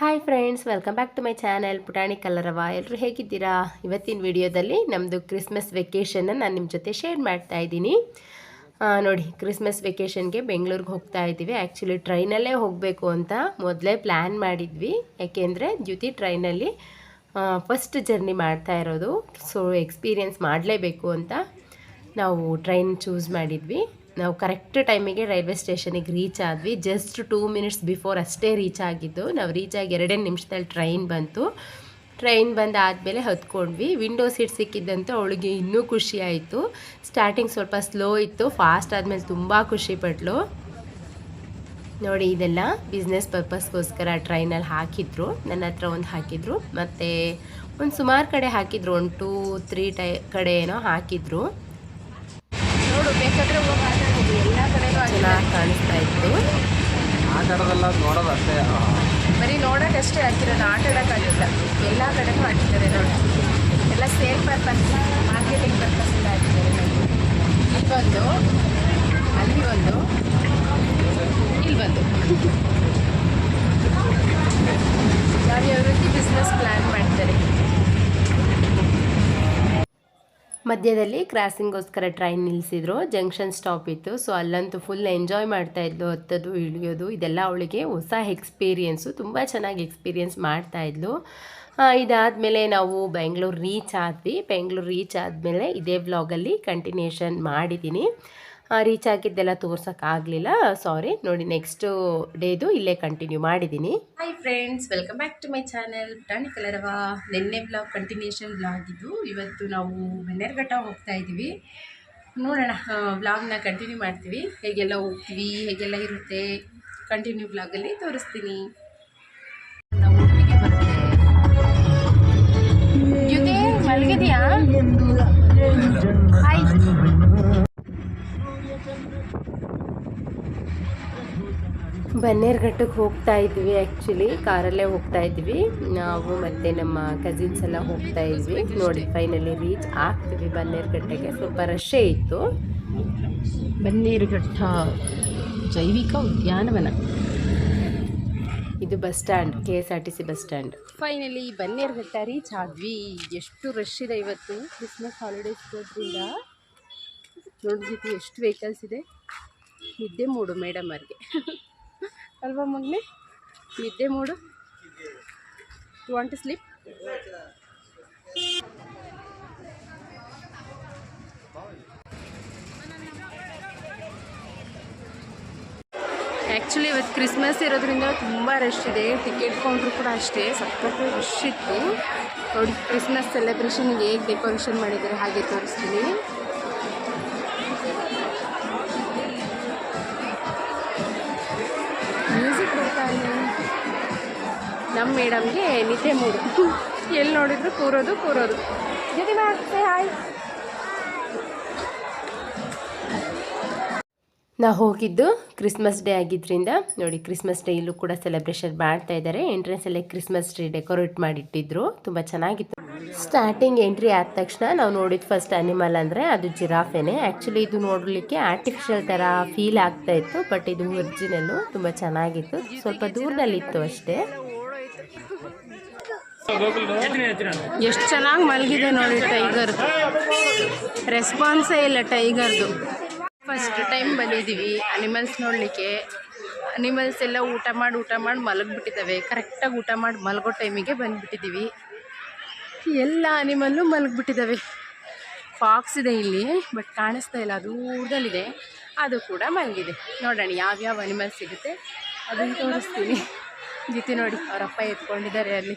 Hi friends welcome back to my channel Putani Kalarava ಎಲ್ಲರೂ ಹೇಗಿದ್ದೀರಾ? ಇವತ್ತಿನ ವಿಡಿಯೋದಲ್ಲಿ ನಮ್ಮದು ಕ್ರಿಸ್ಮಸ್ ವೆಕೇಷನ್ನ ನಾನು ನಿಮ್ಮ ಜೊತೆ ಶೇರ್ ಮಾಡ್ತಾ ಇದ್ದೀನಿ. ನೋಡಿ ಕ್ರಿಸ್ಮಸ್ ವೆಕೇಷನ್ಗೆ ಬೆಂಗಳೂರಿಗೆ ಹೋಗ್ತಾ ಇದ್ದೀವಿ. ಆ್ಯಕ್ಚುಲಿ ಟ್ರೈನಲ್ಲೇ ಹೋಗಬೇಕು ಅಂತ ಮೊದಲೇ ಪ್ಲ್ಯಾನ್ ಮಾಡಿದ್ವಿ. ಯಾಕೆಂದರೆ ದ್ಯುತಿ ಟ್ರೈನಲ್ಲಿ ಫಸ್ಟ್ ಜರ್ನಿ ಮಾಡ್ತಾ ಇರೋದು. ಸೊ ಎಕ್ಸ್ಪೀರಿಯೆನ್ಸ್ ಮಾಡಲೇಬೇಕು ಅಂತ ನಾವು ಟ್ರೈನ್ ಚೂಸ್ ಮಾಡಿದ್ವಿ. ನಾವು ಕರೆಕ್ಟ್ ಟೈಮಿಗೆ ರೈಲ್ವೆ ಸ್ಟೇಷನಿಗೆ ರೀಚ್ ಆದ್ವಿ. ಜಸ್ಟ್ ಟೂ ಮಿನಿಟ್ಸ್ ಬಿಫೋರ್ ಅಷ್ಟೇ ರೀಚ್ ಆಗಿದ್ದು. ನಾವು ರೀಚ್ ಆಗಿ ಎರಡೇ ನಿಮಿಷದಲ್ಲಿ ಟ್ರೈನ್ ಬಂತು. ಟ್ರೈನ್ ಬಂದು ಆದಮೇಲೆ ಹತ್ಕೊಂಡ್ವಿ. ವಿಂಡೋ ಸೀಟ್ ಸಿಕ್ಕಿದ್ದಂತೂ ಅವಳಿಗೆ ಇನ್ನೂ ಖುಷಿ ಆಯಿತು. ಸ್ಟಾರ್ಟಿಂಗ್ ಸ್ವಲ್ಪ ಸ್ಲೋ ಇತ್ತು. ಫಾಸ್ಟ್ ಆದಮೇಲೆ ತುಂಬ ಖುಷಿ ಪಟ್ಲು. ನೋಡಿ, ಇದೆಲ್ಲ ಬಿಸ್ನೆಸ್ ಪರ್ಪಸ್ಗೋಸ್ಕರ ಟ್ರೈನಲ್ಲಿ ಹಾಕಿದ್ರು. ನನ್ನ ಹತ್ರ ಒಂದು ಹಾಕಿದ್ರು. ಮತ್ತು ಒಂದು ಸುಮಾರು ಕಡೆ ಹಾಕಿದ್ರು. ಒಂದು ಟೂ ತ್ರೀ ಟೈ ಕಡೆ ಏನೋ ಹಾಕಿದ್ರು. ನೋಡು, ಬೇಕಾದ್ರೆ ಚೆನ್ನಾಗಿ ಕಾಣಿಸ್ತಾ ಇತ್ತು. ಆಟ ಆಡೋದೆಲ್ಲ ನೋಡೋದು ಅಷ್ಟೇ. ಬರೀ ನೋಡೋಕ್ಕಷ್ಟೇ ಹಾಕಿರೋದು ಆಟ ಆಡೋಕ್ಕಾಗಿಲ್ಲ ಎಲ್ಲ ಕಡೆನೂ ಹಾಕಿದ್ದಾರೆ ನೋಡಿ. ಎಲ್ಲ ಸೇಲ್ ಪರ್ಪಸ್ ಮಾರ್ಕೆಟಿಂಗ್ ಪರ್ಪಸ್ ಎಲ್ಲ ಹಾಕಿದ್ದಾರೆ ಒಂದು ಅಲ್ಲಿ ಒಂದು ಇಲ್ಲಿ ಬಂದು. ಯಾವ್ಯಾವ ರೀತಿ ಬಿಸ್ನೆಸ್ ಪ್ಲ್ಯಾನ್ ಮಾಡ್ತಾರೆ. ಮಧ್ಯದಲ್ಲಿ ಕ್ರಾಸಿಂಗೋಸ್ಕರ ಟ್ರೈನ್ ನಿಲ್ಲಿಸಿದ್ರು ಜಂಕ್ಷನ್ ಸ್ಟಾಪ್ ಇತ್ತು. ಸೊ ಅಲ್ಲಂತೂ ಫುಲ್ ಎಂಜಾಯ್ ಮಾಡ್ತಾ ಇದ್ಲು ಹತ್ತೋದು ಇಳಿಯೋದು, ಇದೆಲ್ಲ ಅವಳಿಗೆ ಹೊಸ ಎಕ್ಸ್ಪೀರಿಯೆನ್ಸು ತುಂಬ ಚೆನ್ನಾಗಿ ಎಕ್ಸ್ಪೀರಿಯೆನ್ಸ್ ಮಾಡ್ತಾ ಇದ್ಲು. ಇದಾದಮೇಲೆ ನಾವು ಬೆಂಗಳೂರು ರೀಚ್ ಆದ್ವಿ. ಬೆಂಗಳೂರು ರೀಚ್ ಆದಮೇಲೆ ಇದೇ ವ್ಲಾಗಲ್ಲಿ ಕಂಟಿನ್ಯೂಷನ್ ಮಾಡಿದ್ದೀನಿ. ರೀಚ್ ಆಗಿದ್ದೆಲ್ಲ ತೋರ್ಸೋಕ್ಕಾಗಲಿಲ್ಲ. ಸಾರಿ ನೋಡಿ ನೆಕ್ಸ್ಟು ಡೇದು ಇಲ್ಲೇ ಕಂಟಿನ್ಯೂ ಮಾಡಿದ್ದೀನಿ. Friends welcome back to my channel Putani Kalarava ನಿನ್ನೆ ಬ್ಲಾಗ್ ಕಂಟಿನ್ಯೂಷನ್ ಬ್ಲಾಗ್ ಇದು. ಇವತ್ತು ನಾವು ಬನ್ನೇರ್ಘಟ್ಟ ಹೋಗ್ತಾ ಇದ್ದೀವಿ ನೋಡೋಣ ಬ್ಲಾಗ್ನ ಕಂಟಿನ್ಯೂ ಮಾಡ್ತೀವಿ. ಹೇಗೆಲ್ಲ ಹೋಗ್ತೀವಿ, ಹೇಗೆಲ್ಲ ಇರುತ್ತೆ ಕಂಟಿನ್ಯೂ ಬ್ಲಾಗಲ್ಲಿ ತೋರಿಸ್ತೀನಿ. ಮಲಗಿದೆಯಾ? ಬನ್ನೇರ್ಘಟ್ಟಕ್ಕೆ ಹೋಗ್ತಾ ಇದ್ವಿ ಆ್ಯಕ್ಚುಲಿ ಕಾರಲ್ಲೇ ಹೋಗ್ತಾ ಇದ್ವಿ. ನಾವು ಮತ್ತು ನಮ್ಮ ಕಸಿನ್ಸ್ ಎಲ್ಲ ಹೋಗ್ತಾ ಇದ್ವಿ. ನೋಡಿ ಫೈನಲಿ ರೀಚ್ ಆಗ್ತೀವಿ ಬನ್ನೇರ್ಘಟ್ಟಕ್ಕೆ ಸ್ವಲ್ಪ ರಶ್ಶೇ ಇತ್ತು. ಬನ್ನೇರುಘಟ್ಟ ಜೈವಿಕ ಉದ್ಯಾನವನ. ಇದು bus stand K S R T C bus stand. Finally Bannerghatta reach ಆದ್ವಿ. ಎಷ್ಟು ರಶ್ ಇದೆ ಇವತ್ತು. ಕ್ರಿಸ್ಮಸ್ ಹಾಲಿಡೇಸ್ ಇರೋದ್ರಿಂದ ನೋಡಿದ್ವಿ ಎಷ್ಟು ವೆಹಿಕಲ್ಸ್ ಇದೆ. ನಿದ್ದೆ ಮೂಡು ಮೇಡಮ್ ಅವ್ರಿಗೆ. ಅಲ್ವಾ ಮಗನೇ ನಿದ್ದೆ mood. You want to sleep actually ಇವತ್ತು ಕ್ರಿಸ್ಮಸ್ ಇರೋದ್ರಿಂದ ತುಂಬ ರಶ್ ಇದೆ. ಟಿಕೆಟ್ ಕೌಂಟ್ರು ಕೂಡ ಅಷ್ಟೇ. ಸಖತ್ತು ರಶ್ ಇತ್ತು. ನೋಡಿ ಕ್ರಿಸ್ಮಸ್ ಸೆಲೆಬ್ರೇಷನ್ಗೆ ಹೇಗೆ ಡೆಕೋರೇಷನ್ ಮಾಡಿದ್ದಾರೆ ಹಾಗೆ ತೋರಿಸ್ತೀನಿ. ನಮ್ಮ ಮೇಡಮ್ಗೆ ನಿದ್ದೆ ಮೂರು ಎಲ್ಲಿ ನೋಡಿದ್ರು ಕೂರೋದು ಕೂರೋದು. ಜೊತೆ ಮಾಡ್ತೆ ಹಾಯ್ ನಾ ಹೋಗಿದ್ದು ಕ್ರಿಸ್ಮಸ್ ಡೇ ಆಗಿದ್ದರಿಂದ ನೋಡಿ ಕ್ರಿಸ್ಮಸ್ ಡೇ ಇಲ್ಲೂ ಕೂಡ ಸೆಲೆಬ್ರೇಷನ್ ಮಾಡ್ತಾ ಇದ್ದಾರೆ. ಎಂಟ್ರೆನ್ಸಲ್ಲೇ ಕ್ರಿಸ್ಮಸ್ ಟ್ರೀ ಡೆಕೋರೇಟ್ ಮಾಡಿಟ್ಟಿದ್ರು. ತುಂಬ ಚೆನ್ನಾಗಿತ್ತು. ಸ್ಟಾರ್ಟಿಂಗ್ ಎಂಟ್ರಿ ಆದ ತಕ್ಷಣ ನಾವು ನೋಡಿದ ಫಸ್ಟ್ ಅನಿಮಲ್ ಅಂದರೆ ಅದು ಜಿರಾಫೆನೇ. ಆ್ಯಕ್ಚುಲಿ ಇದು ನೋಡಲಿಕ್ಕೆ ಆರ್ಟಿಫಿಷಿಯಲ್ ಥರ ಫೀಲ್ ಆಗ್ತಾ ಇತ್ತು ಬಟ್ ಇದು ಒರಿಜಿನಲ್ಲು ತುಂಬ ಚೆನ್ನಾಗಿತ್ತು. ಸ್ವಲ್ಪ ದೂರದಲ್ಲಿತ್ತು ಅಷ್ಟೇ. ಎಷ್ಟು ಚೆನ್ನಾಗಿ ಮಲಗಿದೆ ನೋಡಿ ಟೈಗರ್. ರೆಸ್ಪಾನ್ಸೇ ಇಲ್ಲ ಟೈಗರ್ದು. ಫಸ್ಟ್ ಟೈಮ್ ಬಂದಿದ್ದೀವಿ ಅನಿಮಲ್ಸ್ ನೋಡಲಿಕ್ಕೆ. ಅನಿಮಲ್ಸ್ ಎಲ್ಲ ಊಟ ಮಾಡಿ ಊಟ ಮಾಡಿ ಮಲಗಿಬಿಟ್ಟಿದ್ದಾವೆ. ಕರೆಕ್ಟಾಗಿ ಊಟ ಮಾಡಿ ಮಲಗೋ ಟೈಮಿಗೆ ಬಂದುಬಿಟ್ಟಿದ್ದೀವಿ. ಎಲ್ಲ ಅನಿಮಲ್ಲು ಮಲಗಿಬಿಟ್ಟಿದ್ದಾವೆ. ಫಾಕ್ಸ್ ಇದೆ ಇಲ್ಲಿ ಬಟ್ ಕಾಣಿಸ್ತಾ ಇಲ್ಲ, ದೂರದಲ್ಲಿದೆ. ಅದು ಕೂಡ ಮಲಗಿದೆ. ನೋಡೋಣ ಯಾವ್ಯಾವ ಅನಿಮಲ್ ಸಿಗುತ್ತೆ. ಅದನ್ನು ತೋರಿಸ್ತೀನಿ. ಜಿತಿ ನೋಡಿ ಅವರಪ್ಪ ಎತ್ಕೊಂಡಿದ್ದಾರೆ ಅಲ್ಲಿ.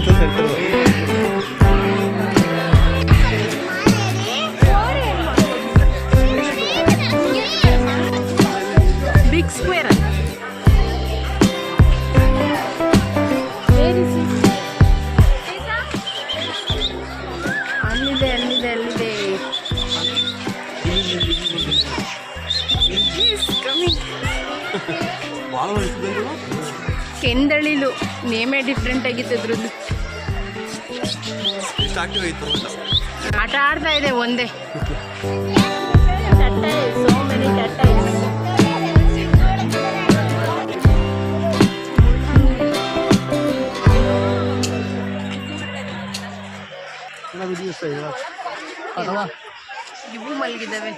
ఎంత సెంటర్ బిగ్ స్క్వేర్ అల్లిదే అల్లిదే అల్లిదే ಕೆಂದಳಿಲು ನೇಮೇ ಡಿಫ್ರೆಂಟ್ ಆಗಿತ್ತು ಅದ್ರದ್ದು ಆಟ ಆಡ್ತಾ ಇದೆ ಒಂದೇ. tortoise. ಇವು ಮಲಗಿದ್ದಾವೆ.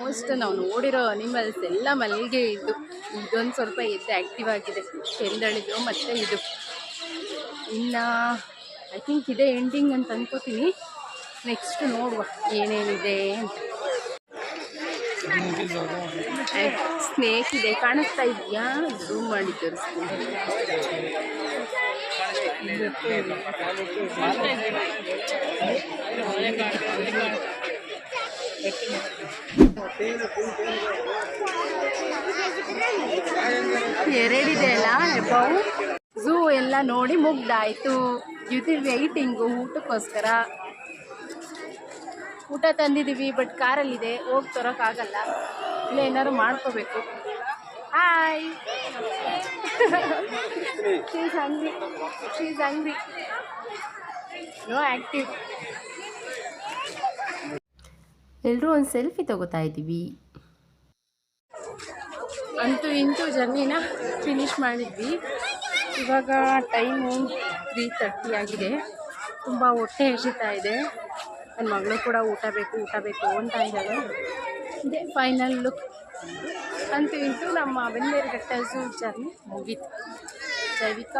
ಮೋಸ್ಟ್ ನಾವು ನೋಡಿರೋ ಅನಿಮಲ್ಸ್ ಎಲ್ಲ ಮಲ್ಲಿಗೆ ಇದ್ದು. ಇದೊಂದು ಸ್ವಲ್ಪ ಎದ್ದು ಆಕ್ಟಿವ್ ಆಗಿದೆ. ಕೆಂದಳಿದು ಮತ್ತೆ ಇದು. ಇನ್ನು ಐ ಥಿಂಕ್ ಇದೇ ಎಂಡಿಂಗ್ ಅಂತ ಅನ್ಕೋತೀನಿ. ನೆಕ್ಸ್ಟ್ ನೋಡುವ ಏನೇನಿದೆ ಸ್ನೇಕ್ ಇದೆ ಕಾಣಿಸ್ತಾ ಇದೆಯಾ? ಝೂಮ್ ಮಾಡಿ ಎರಡಿದೆ ಅಲ್ಲ ಹೆಬ್ಬಾವು ಝೂ ಎಲ್ಲ ನೋಡಿ ಮುಗ್ದಾಯ್ತು. ಜೊತೆ ವೆಯ್ಟಿಂಗು ಊಟಕ್ಕೋಸ್ಕರ. ಊಟ ತಂದಿದ್ದೀವಿ ಬಟ್ ಕಾರಲ್ಲಿದೆ ಹೋಗಿ ತರೋಕ್ಕಾಗಲ್ಲ. ಇಲ್ಲ ಏನಾದ್ರು ಮಾಡ್ಕೋಬೇಕು. Hi she's angry she's angry no active ಎಲ್ಲರೂ ಒಂದು ಸೆಲ್ಫಿ ತಗೋತಾ ಇದ್ದೀವಿ. ಅಂತೂ ಇಂತೂ ಜರ್ನಿನ ಫಿನಿಶ್ ಮಾಡಿದ್ವಿ. ಇವಾಗ ಟೈಮು ತ್ರೀ ತರ್ಟಿ ಆಗಿದೆ. ತುಂಬ ಹೊಟ್ಟೆ ಹಸಿತಾ ಇದೆ. ನನ್ನ ಮಗಳು ಕೂಡ ಊಟ ಬೇಕು ಊಟ ಬೇಕು ಅಂತ ಇದ್ದಾಳೆ ಇದೇ ಫೈನಲ್ ಲುಕ್ ಅಂತೂ ಇಂಟು ನಮ್ಮ ಬೆನ್ನೇರುಘಟ್ಟ ಝೂ ಜರ್ನಿ ಮುಗೀತು. ಜೈವಿಕ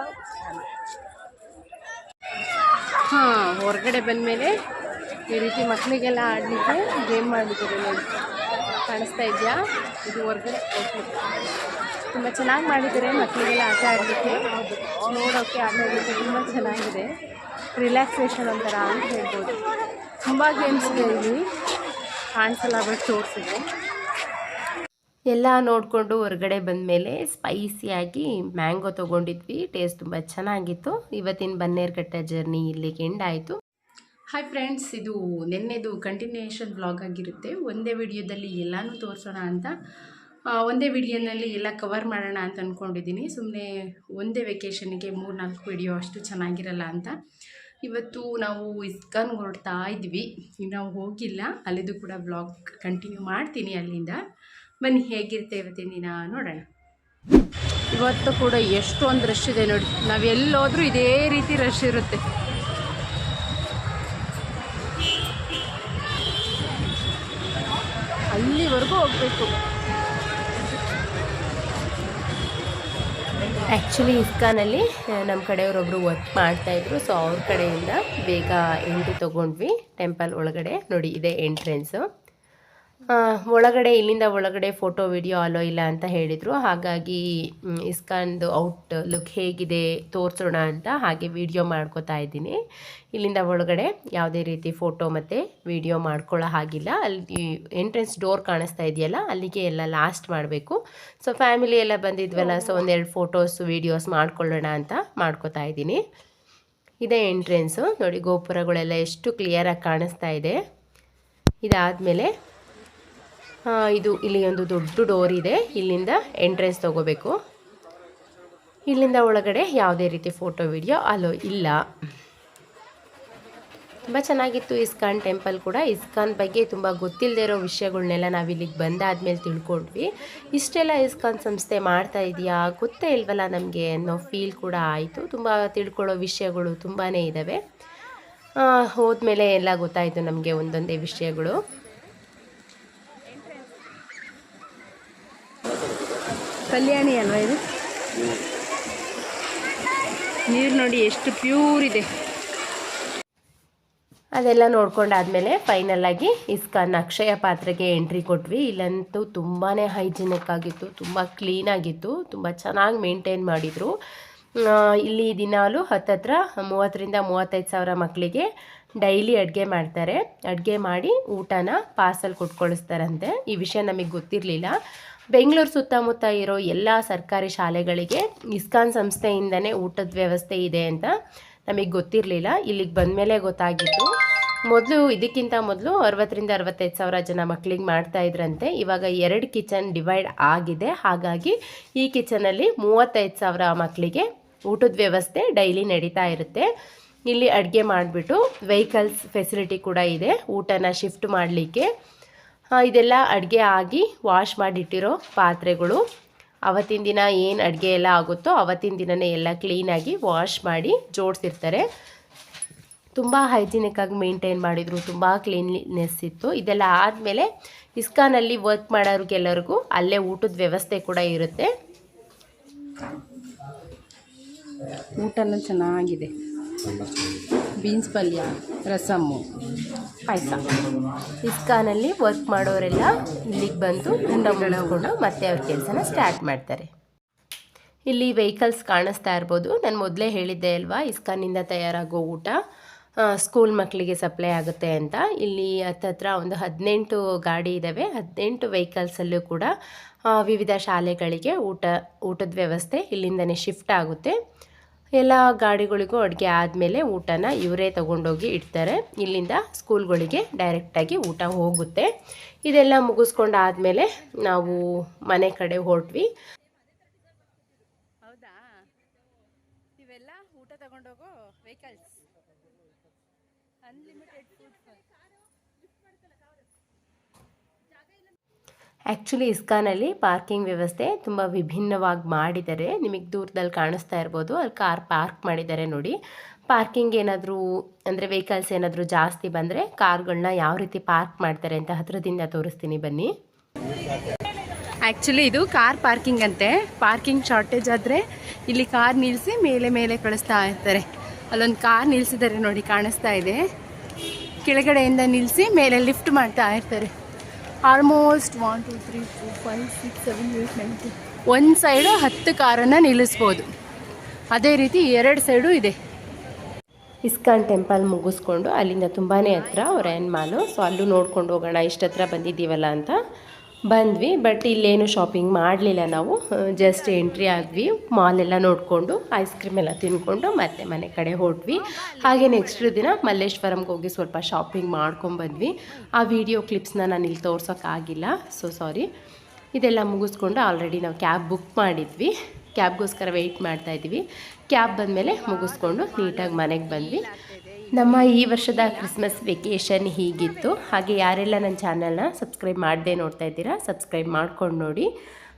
ಹಾಂ, ಹೊರಗಡೆ ಬಂದಮೇಲೆ ಈ ರೀತಿ ಮಕ್ಕಳಿಗೆಲ್ಲ ಆಡಲಿಕ್ಕೆ ಗೇಮ್ ಮಾಡಿದ್ದಾರೆ ನೋಡಿ ಕಾಣಿಸ್ತಾ ಇದೆಯಾ? ಇದು ಹೊರಗಡೆ ತುಂಬ ಚೆನ್ನಾಗಿ ಮಾಡಿದ್ದಾರೆ ಮಕ್ಕಳಿಗೆಲ್ಲ ಆಟ ಆಡಲಿಕ್ಕೆ. ನೋಡೋಕ್ಕೆ ಆಟ ಆಡಲಿಕ್ಕೆ ತುಂಬ ಚೆನ್ನಾಗಿದೆ. ರಿಲ್ಯಾಕ್ಸೇಷನ್ ಒಂಥರ ಅಂತ ಹೇಳ್ಬೋದು. ತುಂಬ ಗೇಮ್ಸ್ ಇದೆ ಇಲ್ಲಿ ಕಾಣಿಸಲ್ಲ ಬಟ್ ತೋರಿಸಿದೆ. ಎಲ್ಲ ನೋಡಿಕೊಂಡು ಹೊರಗಡೆ ಬಂದಮೇಲೆ ಸ್ಪೈಸಿಯಾಗಿ ಮ್ಯಾಂಗೋ ತೊಗೊಂಡಿದ್ವಿ. ಟೇಸ್ಟ್ ತುಂಬ ಚೆನ್ನಾಗಿತ್ತು. ಇವತ್ತಿನ ಬನ್ನೇರ್ಘಟ್ಟ ಜರ್ನಿ ಇಲ್ಲಿಗೆ ಎಂಡ್ ಆಯಿತು. ಹಾಯ್ ಫ್ರೆಂಡ್ಸ್ ಇದು ನಿನ್ನೆದು ಕಂಟಿನ್ಯೂಯೇಷನ್ ಬ್ಲಾಗ್ ಆಗಿರುತ್ತೆ. ಒಂದೇ ವಿಡಿಯೋದಲ್ಲಿ ಎಲ್ಲನೂ ತೋರಿಸೋಣ ಅಂತ ಒಂದೇ ವಿಡಿಯೋನಲ್ಲಿ ಎಲ್ಲ ಕವರ್ ಮಾಡೋಣ ಅಂತ ಅಂದ್ಕೊಂಡಿದ್ದೀನಿ ಸುಮ್ಮನೆ ಒಂದೇ ವೆಕೇಷನ್ಗೆ ಮೂರು ನಾಲ್ಕು ವಿಡಿಯೋ ಅಷ್ಟು ಚೆನ್ನಾಗಿರಲ್ಲ ಅಂತ. ಇವತ್ತು ನಾವು ಇಸ್ಕಾನ್ಗೆ ಹೊರಡ್ತಾ ಇದ್ವಿ. ನಾವು ಹೋಗಿಲ್ಲ. ಅಲ್ಲಿದು ಕೂಡ ಬ್ಲಾಗ್ ಕಂಟಿನ್ಯೂ ಮಾಡ್ತೀನಿ ಅಲ್ಲಿಂದ. ಬನ್ನಿ, ಹೇಗಿರುತ್ತೆ ಇವತ್ತಿನ ದಿನ ನೋಡೋಣ. ಇವತ್ತು ಕೂಡ ಎಷ್ಟೊಂದು ರಶ್ ಇದೆ ನೋಡಿ. ನಾವು ಎಲ್ಲೋದ್ರೂ ಇದೇ ರೀತಿ ರಶ್ ಇರುತ್ತೆ. ಅಲ್ಲಿವರೆಗೂ ಹೋಗಬೇಕು. ಆ್ಯಕ್ಚುಲಿ ಇಸ್ಕಾನಲ್ಲಿ ನಮ್ಮ ಕಡೆಯವರೊಬ್ಬರು ವರ್ಕ್ ಮಾಡ್ತಾಯಿದ್ರು ಸೊ ಅವ್ರ ಕಡೆಯಿಂದ ಬೇಗ ಎಂಟ್ರಿ ತೊಗೊಂಡ್ವಿ. ಟೆಂಪಲ್ ಒಳಗಡೆ, ನೋಡಿ, ಇದೆ ಎಂಟ್ರೆನ್ಸು ಒಳಗಡೆ, ಇಲ್ಲಿಂದ ಒಳಗಡೆ ಫೋಟೋ, ವಿಡಿಯೋ ಅಲೋ ಇಲ್ಲ ಅಂತ ಹೇಳಿದರು. ಹಾಗಾಗಿ ಇಸ್ಕಾನ್ದು ಔಟ್ ಲುಕ್ ಹೇಗಿದೆ, ತೋರಿಸೋಣ ಅಂತ ಹಾಗೆ ವಿಡಿಯೋ ಮಾಡ್ಕೋತಾ ಇದ್ದೀನಿ. ಇಲ್ಲಿಂದ ಒಳಗಡೆ ಯಾವುದೇ ರೀತಿ ಫೋಟೋ ಮತ್ತು ವಿಡಿಯೋ ಮಾಡ್ಕೊಳ್ಳೋ ಹಾಗಿಲ್ಲ. ಅಲ್ಲಿ ಎಂಟ್ರೆನ್ಸ್ ಡೋರ್ ಕಾಣಿಸ್ತಾ ಇದೆಯಲ್ಲ, ಅಲ್ಲಿಗೆ ಎಲ್ಲ ಲಾಸ್ಟ್ ಮಾಡಬೇಕು. ಸೊ ಫ್ಯಾಮಿಲಿ ಎಲ್ಲ ಬಂದಿದ್ವಲ್ಲ ಸೊ ಒಂದೆರಡು ಫೋಟೋಸ್, ವೀಡಿಯೋಸ್ ಮಾಡ್ಕೊಳ್ಳೋಣ ಅಂತ ಮಾಡ್ಕೋತಾ ಇದ್ದೀನಿ. ಇದೇ ಎಂಟ್ರೆನ್ಸು. ನೋಡಿ, ಗೋಪುರಗಳೆಲ್ಲ ಎಷ್ಟು ಕ್ಲಿಯರಾಗಿ ಕಾಣಿಸ್ತಾ ಇದೆ. ಇದಾದಮೇಲೆ ಇದು ಇಲ್ಲಿ ಒಂದು ದೊಡ್ಡ ಡೋರ್ ಇದೆ. ಇಲ್ಲಿಂದ ಎಂಟ್ರೆನ್ಸ್ ತೊಗೋಬೇಕು. ಇಲ್ಲಿಂದ ಒಳಗಡೆ ಯಾವುದೇ ರೀತಿ ಫೋಟೋ ವಿಡಿಯೋ ಅಲೋ ಇಲ್ಲ. ತುಂಬ ಚೆನ್ನಾಗಿತ್ತು ಇಸ್ಕಾನ್ ಟೆಂಪಲ್ ಕೂಡ. ಇಸ್ಕಾನ್ ಬಗ್ಗೆ ತುಂಬ ಗೊತ್ತಿಲ್ಲದೆ ಇರೋ ವಿಷಯಗಳನ್ನೆಲ್ಲ ನಾವು ಇಲ್ಲಿಗೆ ಬಂದಾದ್ಮೇಲೆ ತಿಳ್ಕೊಂಡ್ವಿ. ಇಷ್ಟೆಲ್ಲ ಇಸ್ಕಾನ್ ಸಂಸ್ಥೆ ಮಾಡ್ತಾ ಇದೆಯಾ? ಗೊತ್ತೇ ಇಲ್ವಲ್ಲ ನಮಗೆ ಅನ್ನೋ ಫೀಲ್ ಕೂಡ ಆಯಿತು. ತುಂಬ ತಿಳ್ಕೊಳ್ಳೋ ವಿಷಯಗಳು ತುಂಬಾ ಇದ್ದಾವೆ ಹೋದ್ಮೇಲೆ ಎಲ್ಲ ಗೊತ್ತಾಯಿತು ನಮಗೆ ಒಂದೊಂದೇ ವಿಷಯಗಳು. ಕಲ್ಯಾಣಿ ಅಲ್ವಾ ಇದು? ನೀರು ನೋಡಿ ಎಷ್ಟು ಪ್ಯೂರ್ ಇದೆ. ಅದೆಲ್ಲ ನೋಡ್ಕೊಂಡಾದ್ಮೇಲೆ ಫೈನಲ್ ಆಗಿ ಇಸ್ಕಾನ್ ಅಕ್ಷಯ ಪಾತ್ರೆಗೆ ಎಂಟ್ರಿ ಕೊಟ್ವಿ. ಇಲ್ಲಂತೂ ತುಂಬಾ ಹೈಜಿನಿಕ್ ಆಗಿತ್ತು, ತುಂಬ ಕ್ಲೀನಾಗಿತ್ತು ತುಂಬ ಚೆನ್ನಾಗಿ ಮೇಂಟೈನ್ ಮಾಡಿದರು. ಇಲ್ಲಿ ದಿನಾಲು ಹತ್ತತ್ರ ಮೂವತ್ತರಿಂದ ಮೂವತ್ತೈದು ಸಾವಿರ ಮಕ್ಕಳಿಗೆ ಡೈಲಿ ಅಡುಗೆ ಮಾಡ್ತಾರೆ. ಅಡುಗೆ ಮಾಡಿ ಊಟನ ಪಾರ್ಸಲ್ ಕೊಟ್ಕೊಳಿಸ್ತಾರಂತೆ. ಈ ವಿಷಯ ನಮಗೆ ಗೊತ್ತಿರಲಿಲ್ಲ. ಬೆಂಗಳೂರು ಸುತ್ತಮುತ್ತ ಇರೋ ಎಲ್ಲ ಸರ್ಕಾರಿ ಶಾಲೆಗಳಿಗೆ ಇಸ್ಕಾನ್ ಸಂಸ್ಥೆಯಿಂದನೇ ಊಟದ ವ್ಯವಸ್ಥೆ ಇದೆ ಅಂತ ನಮಗೆ ಗೊತ್ತಿರಲಿಲ್ಲ. ಇಲ್ಲಿಗೆ ಬಂದಮೇಲೆ ಗೊತ್ತಾಗಿತ್ತು. ಮೊದಲು ಇದಕ್ಕಿಂತ ಮೊದಲು ಅರವತ್ತರಿಂದ ಅರವತ್ತೈದು ಸಾವಿರ ಜನ ಮಕ್ಕಳಿಗೆ ಮಾಡ್ತಾ ಇದ್ರಂತೆ. ಇವಾಗ ಎರಡು ಕಿಚನ್ ಡಿವೈಡ್ ಆಗಿದೆ. ಹಾಗಾಗಿ ಈ ಕಿಚನಲ್ಲಿ ಮೂವತ್ತೈದು ಸಾವಿರ ಮಕ್ಕಳಿಗೆ ಊಟದ ವ್ಯವಸ್ಥೆ ಡೈಲಿ ನಡೀತಾ ಇರುತ್ತೆ. ಇಲ್ಲಿ ಅಡುಗೆ ಮಾಡಿಬಿಟ್ಟು ವೆಹಿಕಲ್ಸ್ ಫೆಸಿಲಿಟಿ ಕೂಡ ಇದೆ. ಊಟನ ಶಿಫ್ಟ್ ಮಾಡಲಿಕ್ಕೆ. ಇದೆಲ್ಲ ಅಡುಗೆ ಆಗಿ ವಾಶ್ ಮಾಡಿಟ್ಟಿರೋ ಪಾತ್ರೆಗಳು. ಅವತ್ತಿನ ದಿನ ಏನು ಅಡುಗೆ ಎಲ್ಲ ಆಗುತ್ತೋ ಅವತ್ತಿನ ದಿನನೇ ಎಲ್ಲ ಕ್ಲೀನಾಗಿ ವಾಶ್ ಮಾಡಿ ಜೋಡಿಸಿರ್ತಾರೆ. ತುಂಬ ಹೈಜಿನಿಕ್ಕಾಗಿ ಮೇಂಟೈನ್ ಮಾಡಿದರು, ತುಂಬ ಕ್ಲೀನ್ನೆಸ್ ಇತ್ತು. ಇದೆಲ್ಲ ಆದಮೇಲೆ ಇಸ್ಕಾನಲ್ಲಿ ವರ್ಕ್ ಮಾಡೋರಿಗೆಲ್ಲರಿಗೂ ಅಲ್ಲೇ ಊಟದ ವ್ಯವಸ್ಥೆ ಕೂಡ ಇರುತ್ತೆ. ಊಟನೂ ಚೆನ್ನಾಗಿದೆ. ಬೀನ್ಸ್, ಪಲ್ಯ, ರಸಮ್ಮು, ಪಾಯಸ. ಇಸ್ಕಾನಲ್ಲಿ ವರ್ಕ್ ಮಾಡೋರೆಲ್ಲ ಇಲ್ಲಿಗೆ ಬಂದು ಊಟ ಮತ್ತೆ ಅವ್ರ ಕೆಲಸನ ಸ್ಟಾರ್ಟ್ ಮಾಡ್ತಾರೆ. ಇಲ್ಲಿ ವೆಹಿಕಲ್ಸ್ ಕಾಣಿಸ್ತಾ ಇರ್ಬೋದು. ನಾನು ಮೊದಲೇ ಹೇಳಿದ್ದೆ ಅಲ್ವಾ ಇಸ್ಕಾನಿಂದ ತಯಾರಾಗೋ ಊಟ ಸ್ಕೂಲ್ ಮಕ್ಕಳಿಗೆ ಸಪ್ಲೈ ಆಗುತ್ತೆ ಅಂತ. ಇಲ್ಲಿ ಹತ್ತತ್ರ ಒಂದು ಹದಿನೆಂಟು ಗಾಡಿ ಇದ್ದಾವೆ ಹದಿನೆಂಟು ವೆಹಿಕಲ್ಸಲ್ಲೂ ಕೂಡ ವಿವಿಧ ಶಾಲೆಗಳಿಗೆ ಊಟ, ಊಟದ ವ್ಯವಸ್ಥೆ ಇಲ್ಲಿಂದನೇ ಶಿಫ್ಟ್ ಆಗುತ್ತೆ. ಎಲ್ಲ ಗಾಡಿಗಳಿಗೂ ಅಡುಗೆ ಆದಮೇಲೆ ಊಟನ ಇವರೇ ತಗೊಂಡೋಗಿ ಇಡ್ತಾರೆ. ಇಲ್ಲಿಂದ ಸ್ಕೂಲ್ಗಳಿಗೆ ಡೈರೆಕ್ಟಾಗಿ ಊಟ ಹೋಗುತ್ತೆ. ಇದೆಲ್ಲ ಮುಗಿಸ್ಕೊಂಡಾದಮೇಲೆ ನಾವು ಮನೆ ಕಡೆ ಹೊರಟ್ವಿ. ಹೌದಾ? ಇವೆಲ್ಲ ಊಟ ತಗೊಂಡೋಗೋ ವೆಹಿಕಲ್ಸ್ ಆ್ಯಕ್ಚುಲಿ ಇಸ್ಕಾನಲ್ಲಿ ಪಾರ್ಕಿಂಗ್ ವ್ಯವಸ್ಥೆ ತುಂಬ ವಿಭಿನ್ನವಾಗಿ ಮಾಡಿದ್ದಾರೆ. ನಿಮಗೆ ದೂರದಲ್ಲಿ ಕಾಣಿಸ್ತಾ ಇರ್ಬೋದು. ಅಲ್ಲಿ ಕಾರ್ ಪಾರ್ಕ್ ಮಾಡಿದ್ದಾರೆ ನೋಡಿ. ಪಾರ್ಕಿಂಗ್ ಏನಾದರೂ, ಅಂದರೆ ವೆಹಿಕಲ್ಸ್ ಏನಾದರೂ ಜಾಸ್ತಿ ಬಂದರೆ ಕಾರ್ಗಳನ್ನ ಯಾವ ರೀತಿ ಪಾರ್ಕ್ ಮಾಡ್ತಾರೆ ಅಂತ ಹತ್ರದಿಂದ ತೋರಿಸ್ತೀನಿ ಬನ್ನಿ. ಆ್ಯಕ್ಚುಲಿ ಇದು ಕಾರ್ ಪಾರ್ಕಿಂಗ್ ಅಂತೆ. ಪಾರ್ಕಿಂಗ್ ಶಾರ್ಟೇಜ್ ಆದರೆ ಇಲ್ಲಿ ಕಾರ್ ನಿಲ್ಲಿಸಿ ಮೇಲೆ ಮೇಲೆ ಕಳಿಸ್ತಾ ಇರ್ತಾರೆ. ಅಲ್ಲೊಂದು ಕಾರ್ ನಿಲ್ಲಿಸಿದ್ದಾರೆ ನೋಡಿ, ಕಾಣಿಸ್ತಾ ಇದೆ. ಕೆಳಗಡೆಯಿಂದ ನಿಲ್ಲಿಸಿ ಮೇಲೆ ಲಿಫ್ಟ್ ಮಾಡ್ತಾ ಇರ್ತಾರೆ. Almost one two three four five six seven eight nine to ಒಂದು ಸೈಡು ಹತ್ತು ಕಾರನ್ನು ನಿಲ್ಲಿಸ್ಬೋದು. ಅದೇ ರೀತಿ ಎರಡು ಸೈಡು ಇದೆ. ಇಸ್ಕಾನ್ ಟೆಂಪಲ್ ಮುಗಿಸ್ಕೊಂಡು ಅಲ್ಲಿಂದ ತುಂಬಾ ಹತ್ರ ಒರಯನ್ ಮಾಲು ಸೊ ಅಲ್ಲೂ ನೋಡ್ಕೊಂಡು ಹೋಗೋಣ. ಇಷ್ಟು ಹತ್ರ ಬಂದಿದ್ದೀವಲ್ಲ ಅಂತ. ಬಂದ್ವಿ ಬಟ್ ಇಲ್ಲೇನು ಶಾಪಿಂಗ್ ಮಾಡಲಿಲ್ಲ ನಾವು. ಜಸ್ಟ್ ಎಂಟ್ರಿ ಆದ್ವಿ ಮಾಲೆಲ್ಲ ನೋಡಿಕೊಂಡು ಐಸ್ ಕ್ರೀಮ್ ಎಲ್ಲ ತಿನ್ಕೊಂಡು ಮತ್ತೆ ಮನೆ ಕಡೆ ಹೊರಟ್ವಿ ಹಾಗೆ ನೆಕ್ಸ್ಟ್ ದಿನ ಮಲ್ಲೇಶ್ವರಂಗೆ ಹೋಗಿ ಸ್ವಲ್ಪ ಶಾಪಿಂಗ್ ಮಾಡ್ಕೊಂಬಂದ್ವಿ ಆ ವಿಡಿಯೋ ಕ್ಲಿಪ್ಸ್ನ ನಾನು ಇಲ್ಲಿ ತೋರ್ಸೋಕ್ಕಾಗಿಲ್ಲ ಸೊ ಸಾರಿ ಇದೆಲ್ಲ ಮುಗಿಸ್ಕೊಂಡು ಆಲ್ರೆಡಿ ನಾವು ಕ್ಯಾಬ್ ಬುಕ್ ಮಾಡಿದ್ವಿ. ಕ್ಯಾಬ್ಗೋಸ್ಕರ ವೆಯ್ಟ್ ಮಾಡ್ತಾ ಇದ್ವಿ. ಕ್ಯಾಬ್ ಬಂದಮೇಲೆ ಮುಗಿಸ್ಕೊಂಡು ನೀಟಾಗಿ ಮನೆಗೆ ಬಂದ್ವಿ. ನಮ್ಮ ಈ ವರ್ಷದ ಕ್ರಿಸ್ಮಸ್ ವೆಕೇಷನ್ ಹೀಗಿತ್ತು. ಹಾಗೆ ಯಾರೆಲ್ಲ ನನ್ನ ಚಾನಲ್ನ ಸಬ್ಸ್ಕ್ರೈಬ್ ಮಾಡದೆ ನೋಡ್ತಾ ಇದ್ದೀರಾ ಸಬ್ಸ್ಕ್ರೈಬ್ ಮಾಡ್ಕೊಂಡು ನೋಡಿ.